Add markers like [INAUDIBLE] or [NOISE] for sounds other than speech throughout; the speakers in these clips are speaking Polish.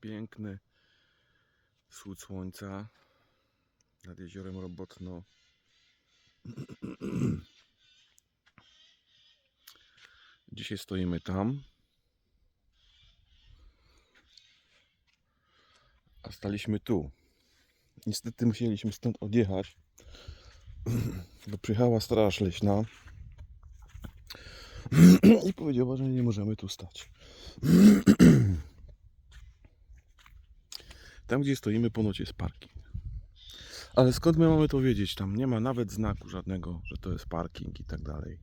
Piękny wschód słońca nad jeziorem Robotno. [CLEARS THROAT] Dzisiaj stoimy tam. A staliśmy tu. Niestety musieliśmy stąd odjechać. [CLEARS THROAT] Bo przyjechała straż leśna [CLEARS THROAT] i powiedziała, że nie możemy tu stać. Tam, gdzie stoimy, ponoć jest parking. Ale skąd my mamy to wiedzieć? Tam nie ma nawet znaku żadnego, że to jest parking i tak dalej.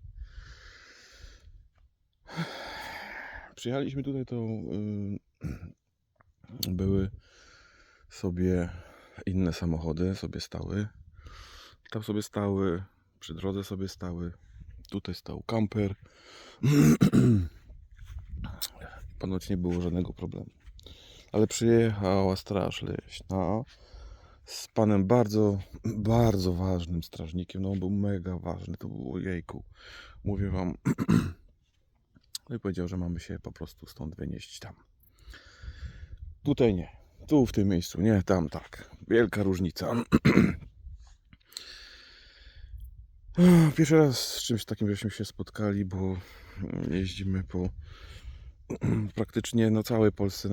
Przyjechaliśmy tutaj, to yy, [CLEARS THROAT] były sobie inne samochody, sobie stały. Tam sobie stały, przy drodze sobie stały. Tutaj stał kamper. [CLEARS THROAT] Ponoć nie było żadnego problemu. Ale przyjechała straż leśna z panem bardzo, bardzo ważnym strażnikiem. No on był mega ważny, to było jejku. Mówię wam. [CLEARS THROAT] No i powiedział, że mamy się po prostu stąd wynieść tam. Tutaj nie. Tu w tym miejscu, nie tam tak. Wielka różnica. [CLEARS THROAT] Pierwszy raz z czymś takim żeśmy się spotkali, bo jeździmy po [CLEARS THROAT] praktycznie na całej Polsce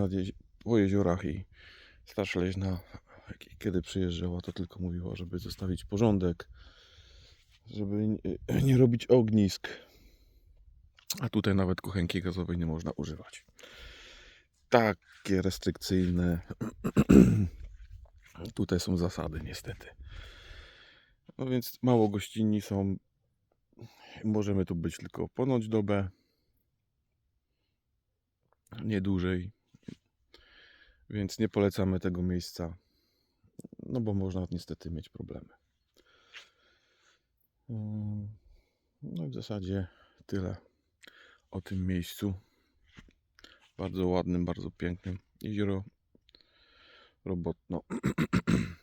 po jeziorach i Leśna jak- kiedy przyjeżdżała to tylko mówiła, żeby zostawić porządek, żeby nie, nie robić ognisk, a tutaj nawet kuchenki gazowej nie można używać. Takie restrykcyjne [CLEARS THROAT] tutaj są zasady niestety. No więc mało gościnni są. Możemy tu być tylko ponoć dobę. Nie dłużej. Więc nie polecamy tego miejsca. No bo można niestety mieć problemy. No i w zasadzie tyle o tym miejscu. Bardzo ładnym, bardzo pięknym. Jezioro Robotno. [CLEARS THROAT]